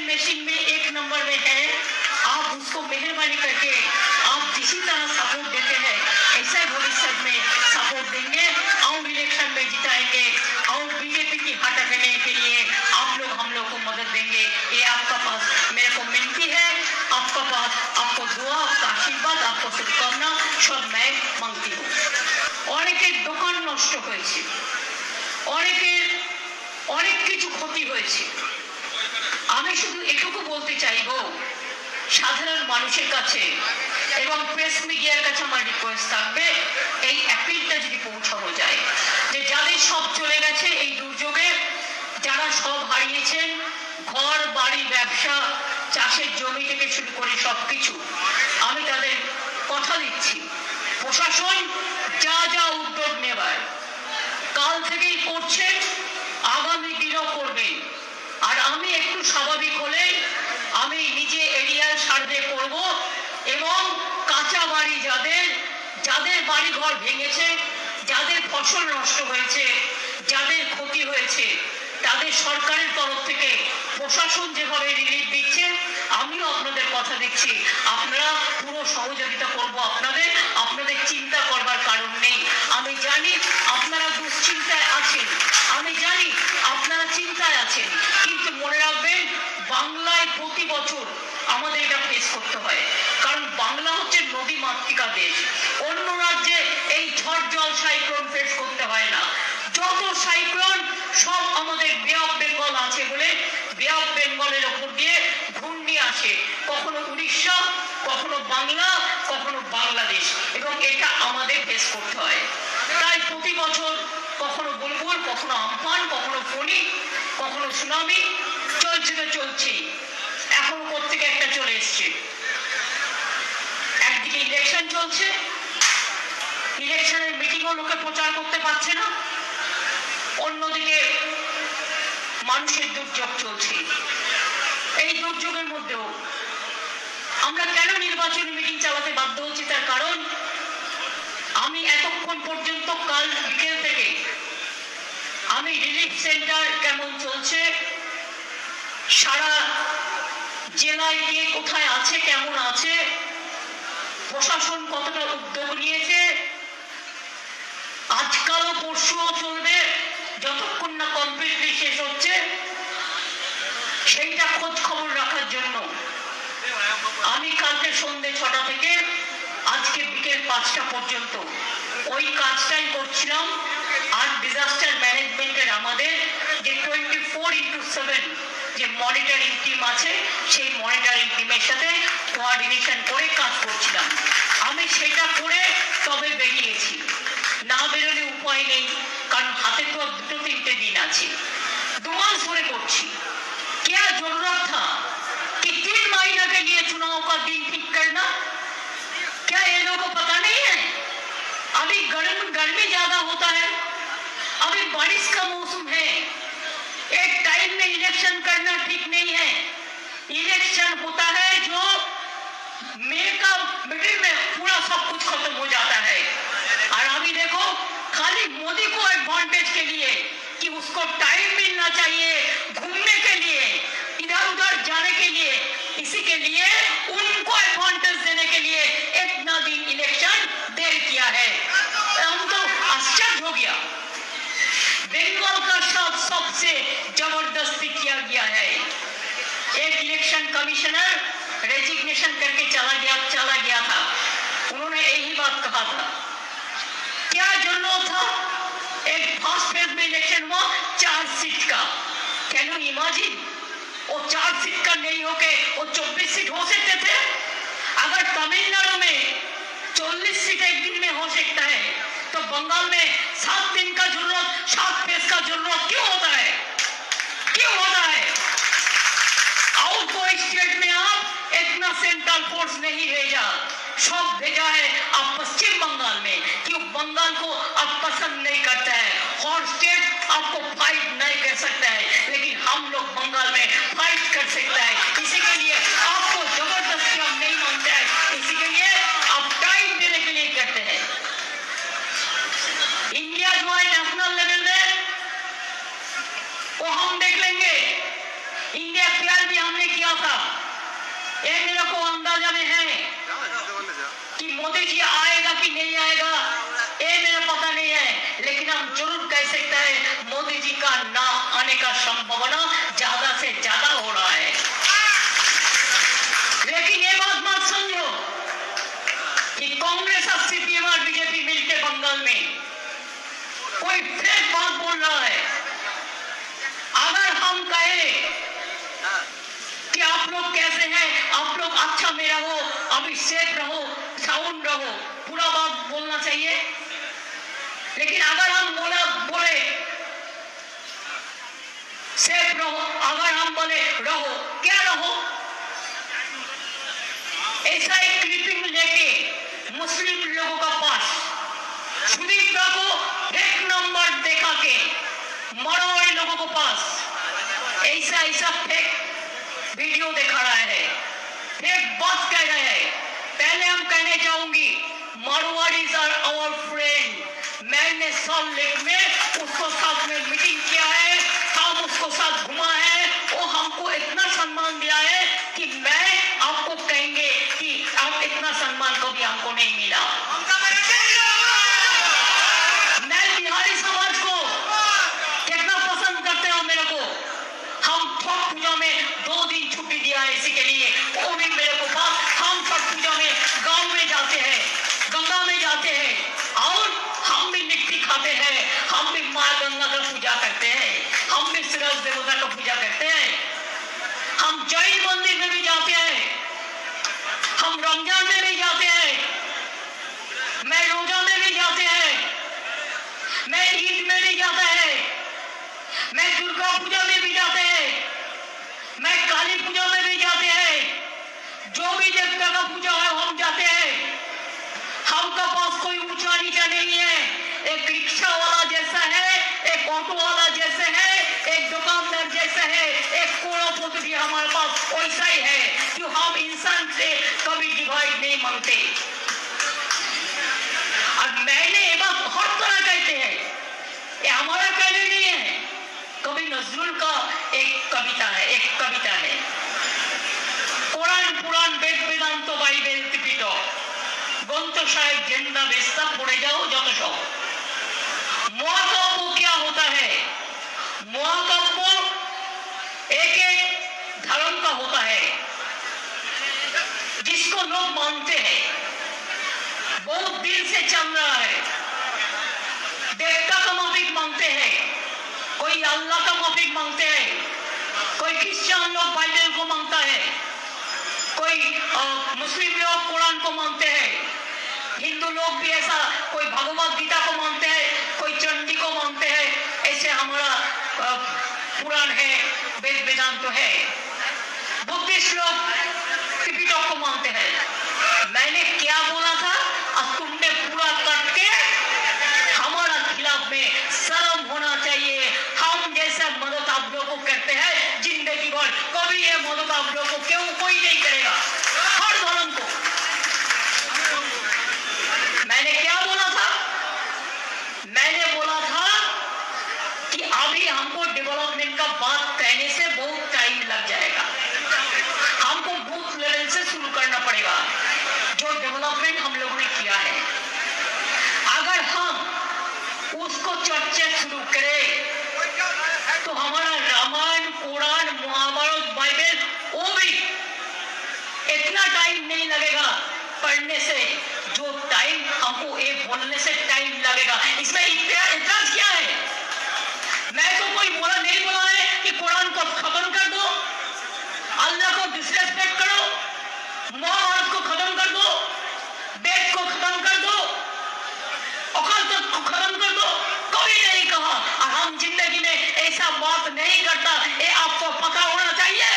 Machine में एक number में है आप उसको मेहरबानी करके आप जिसी तरह सपोर्ट देते हैं ऐसा ही भविष्य में सपोर्ट देंगे और इलेक्शन में जिताएंगे और बीजेपी की हटकने के लिए आप लोग हम लोग को मदद देंगे ये आपका पास मेरे को मिनती है आपका पास आपको दुआ आपका आशीर्वाद आपको शुभकामना सब मैं मांगती हूँ অনেকের দোকান নষ্ট হয়েছে অনেকের অনেক কিছু ক্ষতি হয়েছে আমি শুধু এটুকু বলতে চাইব, সাধারণ মানুষের কাছে এবং প্রেস মিডিয়ার কাছে আমার রিকোয়েস্ট থাকবে, এই অ্যাপিলটা যদি পৌঁছানো যায় যে যাদের সব চলে গেছে এই দুর্যোগে, যারা সব হারিয়েছেন ঘর, বাড়ি, ব্যবসা, চাষের জমি থেকে শুরু করে সব কিছু আমি তাদের কথা দিচ্ছি। প্রশাসন যা যা উদ্যোগ নেবার, কাল থেকেই করছেন আগামী দিনও করবেন আর আমি একটু স্বাভাবিক হলে আমি নিজে এরিয়াল সার্ভে করব এবং কাঁচা বাড়ি যাদের যাদের বাড়ি ঘর ভেঙেছে, যাদের ফসল নষ্ট হয়েছে, যাদের ক্ষতি হয়েছে, তাদের সরকারের তরফ থেকে প্রশাসন যেভাবে রিলিফ দিচ্ছে, আমিও আপনাদের কথা দিচ্ছি। আপনারা পুরো সহযোগিতা করব আপনাদের আপনাদের চিন্তা করবার কারণ নেই আমি জানি আপনারা দুশ্চিন্তায় আছেন আমি জানি আপনারা চিন্তায় আছেন কিন্তু মনে রাখবেন বাংলায় প্রতি বছর আমাদের এটা ফেস করতে হয় কারণ বাংলা হচ্ছে নদী মাতৃকা দেশ। অন্য রাজ্যে এই ঝড় জল সাইক্লোন ফেস করতে হয় না। যত সাইক্লোন সব আমাদের বে অফ বেঙ্গল আছে বলে বে অফ বেঙ্গলের ওপর দিয়ে ঘূর্ণি আসে। কখনো উড়িষ্যা, কখনো বাংলা, কখনো বাংলাদেশ। এবং এটা আমাদের ফেস করতে হয়। তাই প্রতি বছর কখনো বুলবুল, কখনো আমফান কখনো ফণি, কখনো সুনামি চলছে তো চলছেই। এখনও কোথেকে একটা চলে এসছে? ইলেকশন চলছে। ইলেকশনের মিটিংও লোকে প্রচার করতে পারছে না। অন্যদিকে মানুষের দুর্যোগ চলছে। এই দুর্যোগের মধ্যেও আমরা কেন নির্বাচনী মিটিং চালাতে বাধ্য হচ্ছি তার কারণ, আমি এতক্ষণ পর্যন্ত কাল বিকেল থেকে আমি রিলিফ সেন্টার কেমন চলছে, সারা জেলায় কে কোথায় আছে, কেমন আছে প্রশাসন কতটা উদ্যোগ নিয়েছে? আজকালও পরশুও চলবে, যতক্ষণ না কমপ্লিটলি শেষ হচ্ছে, সেইটা খোঁজ খবর রাখার জন্য। আমি কালকে সন্ধ্যে ছটা থেকে, আজকে বিকেল পাঁচটা পর্যন্ত ওই কাজটাই করছিলাম। আর ডিজাস্টার ম্যানেজমেন্টের আমাদের যে টোয়েন্টি ফোর ইন্টু সেভেন যে মনিটরিং টিম আছে, সেই মনিটরিং টিমের সাথে কোঅর্ডিনেশন করে কাজ করছিলাম আমি সেটা করে তবে বেরিয়েছি না বেরোলে উপায় নেই কারণ হাতে তো আর দুটো তিনটে দিন আছে দু মাস ধরে করছি क्या जरूरत था कि तीन महीने के लिए चुनाव का दिन ठीक करना क्या ये लोगों को पता नहीं है अभी गर्म गर्मी ज्यादा होता है अभी बारिश का मौसम है एक टाइम में इलेक्शन करना ठीक नहीं है इलेक्शन होता है जो मिडिल में पूरा सब कुछ खत्म हो जाता है। और अभी देखो, खाली मोदी को एडवांटेज के लिए कि उसको टाइम मिलना चाहिए घूमने के लिए, इधर उधर जाने के लिए, इसी के लिए उनको एडवांटेज देने के लिए इतना दिन इलेक्शन देर किया है। हम तो आश्चर्य हो गया। बंगाल का साथ सबसे ज़बरदस्ती किया गया है। एक इलेक्शन कमिश्नर रेजिग्नेशन करके चला गया चला गया था। उन्होंने यही बात कहा था। क्या ज़रूरत था? एक फ़र्स्ट फ़ेज़ में इलेक्शन हुआ, चार सीट का। कैन यू इमेजिन वो चार सीट का नहीं होके, वो चौबीस सीट हो सकते थे? अगर तमिलनाडु में चौलीस सीट एक दिन में हो सकता है तो बंगाल में सात दिन का ज़रूरत सात फ़ेज़ का ज़रूरत क्यों होता है क्यों होता है और कोई स्टेट में आप इतना सेंट्रल फोर्स नहीं भेजा सब भेजा है आप पश्चिम बंगाल में क्यों बंगाल को आप पसंद नहीं करता है। और स्टेट आपको फाइट नहीं कर सकता है। लेकिन हम लोग बंगाल में फाइट कर सकता है इसी के लिए आपको ज़बरदस्ती हम नहीं मानते हैं इसी के लिए आप टाइम देने के लिए करते हैं इंडिया जो है नेशनल लेवल में वो हम देख लेंगे इंडिया प्यार भी हमने किया था ये मेरे को अंदाज़ा में है कि मोदी जी आएगा कि नहीं आएगा? ये मेरा पता नहीं है। लेकिन हम ज़रूर कह सकते हैं, मोदी जी का ना आने का संभावना ज़्यादा से ज़्यादा हो रहा है। लेकिन ये बात मत समझो कि कांग्रेस और सीपीएम और बीजेपी मिलकर बंगाल में कोई फेक बात बोल रहा है। अगर हम कहें कि आप लोग कैसे हैं, आप लोग अच्छा में रहो अभी सेफ़ रहो साउंड रहो पूरा बात बोलना चाहिए लेकिन अगर हम बोला बोले सेफ रहो अगर हम बोले रहो क्या रहो ऐसा एक क्लिपिंग लेके मुस्लिम लोगों का पास सुदीप्ता को एक नंबर देखा के मरवाड़ी लोगों को पास ऐसा ऐसा फेक वीडियो दिखा रहा है फेक बात कह रहे हैं पहले हम कहने चाहूँगी मारवाड़ीज आर आवर फ्रेंड मैंने सॉल्ट लेक में उसको साथ में मीटिंग किया है हम उसको साथ घुमा है वो हमको इतना सम्मान दिया है कि मैं आपको कहेंगे कि आप इतना सम्मान कभी हमको नहीं मिला। मैं बिहारी समाज को कितना पसंद करते हो मेरे को? हम छठ पूजा में दो दिन छुट्टी दिया है इसी के लिए वो भी मेरे को हम छठ पूजा में गाँव में जाते हैं गंगा में जाते हैं और हम भी मिट्टी खाते हैं। हम भी माँ गंगा का पूजा करते हैं। हम भी सूरज देवता का पूजा करते हैं। हम जैन मंदिर में भी जाते हैं। हम रमज़ान में भी जाते हैं। मैं रोजा में भी जाते हैं। मैं ईद में भी जाता है। मैं दुर्गा पूजा में भी जाते हैं। मैं काली पूजा में भी जाते हैं। जो भी देवता का पूजा है, हम जाते हैं। हमका पास कोई ऊँचा नीचा नहीं है। एक रिक्शा वाला जैसा है एक ऑटो वाला जैसे है एक दुकानदार जैसा है एक कोड़ा पुत्र भी हमारे पास वैसा ही है जो हम इंसान से कभी डिवाइड नहीं मांगते और मैंने ये बात हर तरह कहते हैं ये हमारा कहने नहीं है कवि नजरुल का एक कविता है एक कविता है কোরআন পুরাণ বেদ বেদান্ত বাইবেল ত্রিপিটক গ্রন্থ সাহেব জেন্দা বেস্তা পড়ে যাও যত সব मोहकप्पू क्या होता है? मोहकप्पू एक एक धर्म का होता है, जिसको लोग मानते हैं। बहुत दिल से चल रहा है। देवता का माफिक मांगते हैं, कोई अल्लाह का माफिक मांगते हैं, कोई क्रिश्चियन लोग बाइबल को माँगता है, कोई मुस्लिम लोग कुरान को मांगते हैं। हिंदू लोग भी ऐसा कोई भगवत गीता को मानते हैं कोई चंडी को मानते हैं ऐसे हमारा अ, पुराण है वेद वेदांत है बुद्धिस्ट लोग त्रिपिटक को मानते हैं मैंने क्या बोला था अब तुमने पूरा कट के हमारा खिलाफ में शर्म होना चाहिए हम जैसा मदद आप लोगों को करते हैं जिंदगी भर कभी ये मदद आप लोगों को क्यों कोई नहीं करेगा लगेगा इसमें इतिहास क्या है। मैं तो कोई बोला नहीं बोला है कि कुरान को खत्म कर दो। अल्लाह को डिसरेस्पेक्ट करो। महाभारत को खत्म कर दो। वेद को खत्म कर दो। औकात को खत्म कर दो। कभी नहीं कहा। और हम ज़िंदगी में ऐसा बात नहीं करता। ये आपको पता होना चाहिए।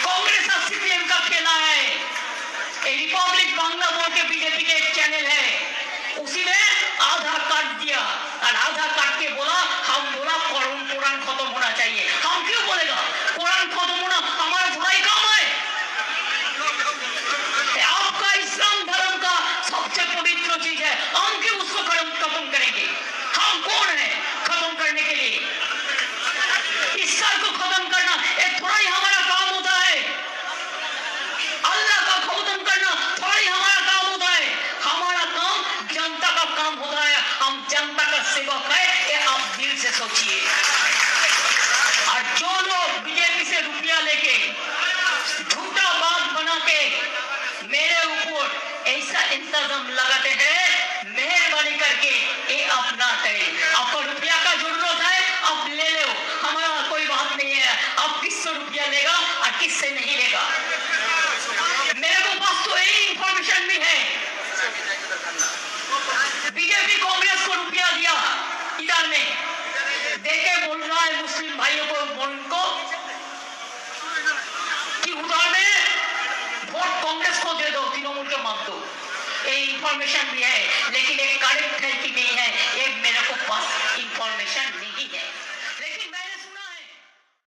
कांग्रेस और सीपीएम का खेला है। रिपब्लिक बांग्ला बोल के बीजेपी के सोचिए। और जो लोग बीजेपी से रुपया लेके झूठा इन्फॉर्मेशन दिया है लेकिन